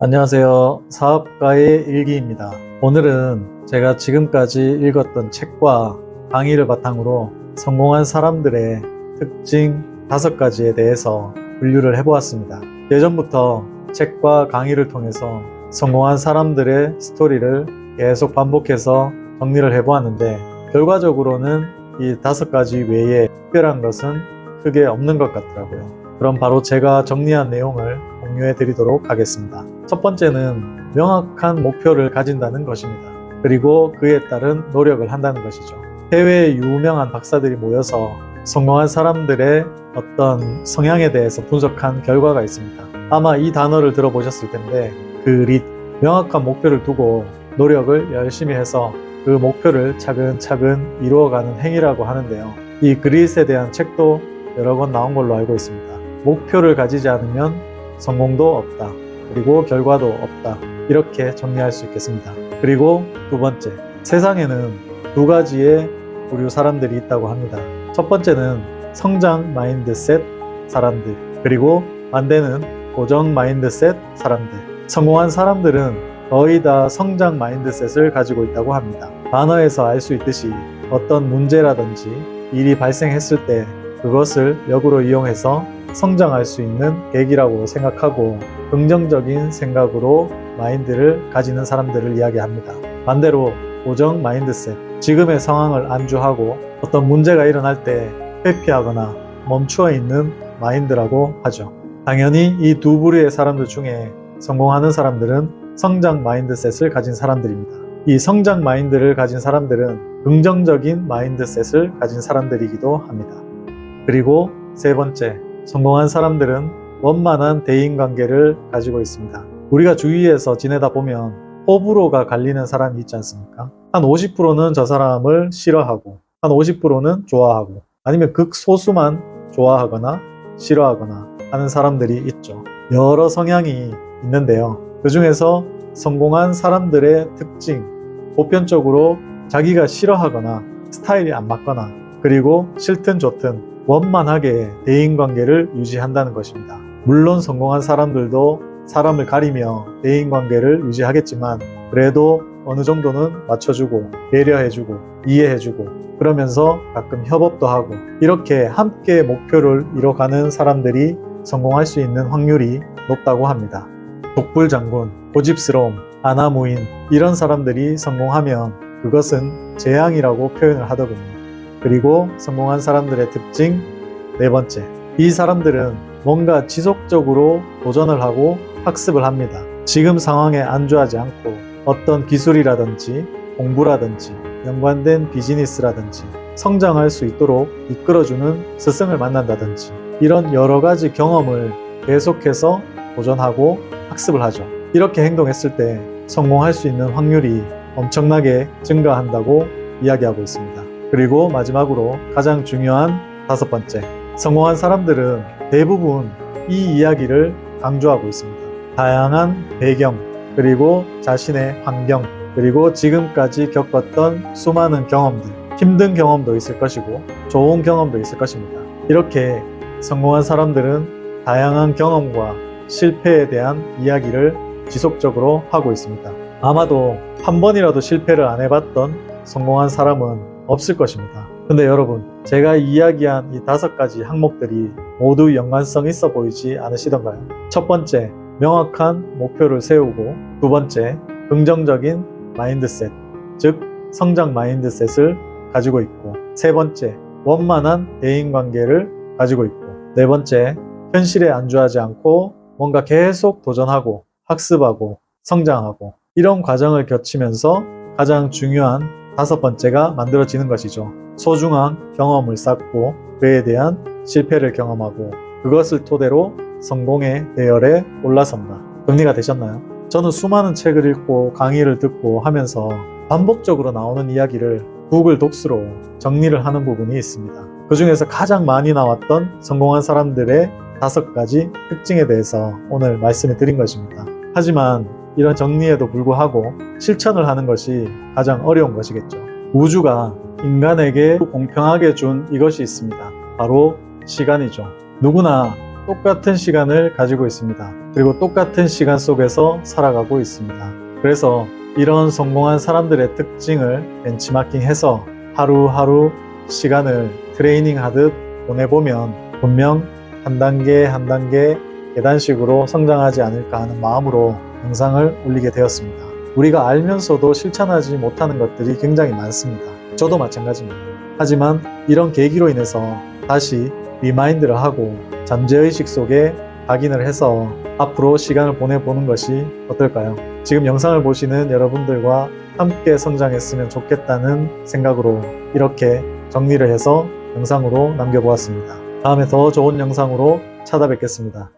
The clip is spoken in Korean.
안녕하세요. 사업가의 일기입니다. 오늘은 제가 지금까지 읽었던 책과 강의를 바탕으로 성공한 사람들의 특징 다섯 가지에 대해서 분류를 해보았습니다. 예전부터 책과 강의를 통해서 성공한 사람들의 스토리를 계속 반복해서 정리를 해보았는데 결과적으로는 이 다섯 가지 외에 특별한 것은 크게 없는 것 같더라고요. 그럼 바로 제가 정리한 내용을 공유해 드리도록 하겠습니다. 첫 번째는 명확한 목표를 가진다는 것입니다. 그리고 그에 따른 노력을 한다는 것이죠. 해외의 유명한 박사들이 모여서 성공한 사람들의 어떤 성향에 대해서 분석한 결과가 있습니다. 아마 이 단어를 들어보셨을 텐데, 그릿, 명확한 목표를 두고 노력을 열심히 해서 그 목표를 차근차근 이루어가는 행위라고 하는데요. 이 그릿에 대한 책도 여러 번 나온 걸로 알고 있습니다. 목표를 가지지 않으면 성공도 없다. 그리고 결과도 없다. 이렇게 정리할 수 있겠습니다. 그리고 두 번째, 세상에는 두 가지의 부류 사람들이 있다고 합니다. 첫 번째는 성장 마인드셋 사람들, 그리고 반대는 고정 마인드셋 사람들. 성공한 사람들은 거의 다 성장 마인드셋을 가지고 있다고 합니다. 단어에서 알 수 있듯이 어떤 문제라든지 일이 발생했을 때 그것을 역으로 이용해서 성장할 수 있는 계기라고 생각하고 긍정적인 생각으로 마인드를 가지는 사람들을 이야기합니다. 반대로 고정 마인드셋, 지금의 상황을 안주하고 어떤 문제가 일어날 때 회피하거나 멈추어 있는 마인드라고 하죠. 당연히 이 두 부류의 사람들 중에 성공하는 사람들은 성장 마인드셋을 가진 사람들입니다. 이 성장 마인드를 가진 사람들은 긍정적인 마인드셋을 가진 사람들이기도 합니다. 그리고 세 번째, 성공한 사람들은 원만한 대인관계를 가지고 있습니다. 우리가 주위에서 지내다 보면 호불호가 갈리는 사람이 있지 않습니까? 한 50%는 저 사람을 싫어하고, 한 50%는 좋아하고, 아니면 극소수만 좋아하거나 싫어하거나 하는 사람들이 있죠. 여러 성향이 있는데요. 그 중에서 성공한 사람들의 특징, 보편적으로 자기가 싫어하거나 스타일이 안 맞거나 그리고 싫든 좋든 원만하게 대인관계를 유지한다는 것입니다. 물론 성공한 사람들도 사람을 가리며 대인관계를 유지하겠지만 그래도 어느 정도는 맞춰주고 배려해주고 이해해주고 그러면서 가끔 협업도 하고 이렇게 함께 목표를 이뤄가는 사람들이 성공할 수 있는 확률이 높다고 합니다. 독불 장군, 고집스러움, 아나무인 이런 사람들이 성공하면 그것은 재앙이라고 표현을 하더군요. 그리고 성공한 사람들의 특징 네 번째, 이 사람들은 뭔가 지속적으로 도전을 하고 학습을 합니다. 지금 상황에 안주하지 않고 어떤 기술이라든지 공부라든지 연관된 비즈니스라든지 성장할 수 있도록 이끌어주는 스승을 만난다든지 이런 여러 가지 경험을 계속해서 도전하고 학습을 하죠. 이렇게 행동했을 때 성공할 수 있는 확률이 엄청나게 증가한다고 이야기하고 있습니다. 그리고 마지막으로 가장 중요한 다섯 번째, 성공한 사람들은 대부분 이 이야기를 강조하고 있습니다. 다양한 배경, 그리고 자신의 환경, 그리고 지금까지 겪었던 수많은 경험들, 힘든 경험도 있을 것이고, 좋은 경험도 있을 것입니다. 이렇게 성공한 사람들은 다양한 경험과 실패에 대한 이야기를 지속적으로 하고 있습니다. 아마도 한 번이라도 실패를 안 해봤던 성공한 사람은 없을 것입니다. 근데 여러분, 제가 이야기한 이 다섯 가지 항목들이 모두 연관성 있어 보이지 않으시던가요? 첫 번째, 명확한 목표를 세우고, 두 번째, 긍정적인 마인드셋, 즉, 성장 마인드셋을 가지고 있고, 세 번째, 원만한 대인 관계를 가지고 있고, 네 번째, 현실에 안주하지 않고 뭔가 계속 도전하고 학습하고 성장하고 이런 과정을 거치면서 가장 중요한 다섯 번째가 만들어지는 것이죠. 소중한 경험을 쌓고 그에 대한 실패를 경험하고 그것을 토대로 성공의 대열에 올라선다. 정리가 되셨나요? 저는 수많은 책을 읽고 강의를 듣고 하면서 반복적으로 나오는 이야기를 구글 독스로 정리를 하는 부분이 있습니다. 그 중에서 가장 많이 나왔던 성공한 사람들의 다섯 가지 특징에 대해서 오늘 말씀을 드린 것입니다. 하지만 이런 정리에도 불구하고 실천을 하는 것이 가장 어려운 것이겠죠. 우주가 인간에게 공평하게 준 이것이 있습니다. 바로 시간이죠. 누구나 똑같은 시간을 가지고 있습니다. 그리고 똑같은 시간 속에서 살아가고 있습니다. 그래서 이런 성공한 사람들의 특징을 벤치마킹해서 하루하루 시간을 트레이닝 하듯 보내보면 분명 한 단계 한 단계 계단식으로 성장하지 않을까 하는 마음으로 영상을 올리게 되었습니다. 우리가 알면서도 실천하지 못하는 것들이 굉장히 많습니다. 저도 마찬가지입니다. 하지만 이런 계기로 인해서 다시 리마인드를 하고 잠재의식 속에 각인을 해서 앞으로 시간을 보내보는 것이 어떨까요? 지금 영상을 보시는 여러분들과 함께 성장했으면 좋겠다는 생각으로 이렇게 정리를 해서 영상으로 남겨보았습니다. 다음에 더 좋은 영상으로 찾아뵙겠습니다.